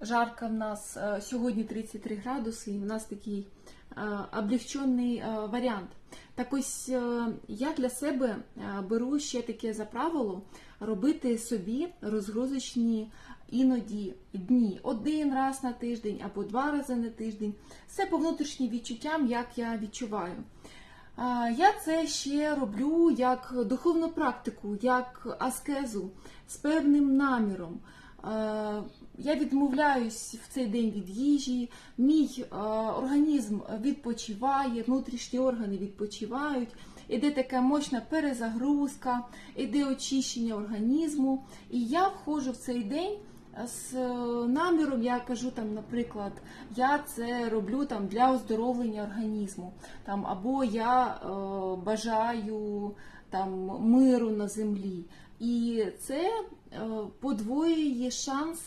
жарко в нас е, сьогодні 33 градуси, і в нас такий е, облегчений е, варіант. Так ось я для себе беру ще таке за правило робити собі розгрузочні іноді дні один раз на тиждень або два рази на тиждень. Все по внутрішнім відчуттям, як я відчуваю. Я це ще роблю як духовну практику, як аскезу з певним наміром. Е, Я відмовляюсь в цей день від їжі, мій е, організм відпочиває, внутрішні органи відпочивають, іде така мощна перезагрузка, іде очищення організму. І я входжу в цей день з е, наміром, я кажу там, наприклад, я це роблю там для оздоровлення організму, там або я е, бажаю там миру на землі. І це е, подвоює шанс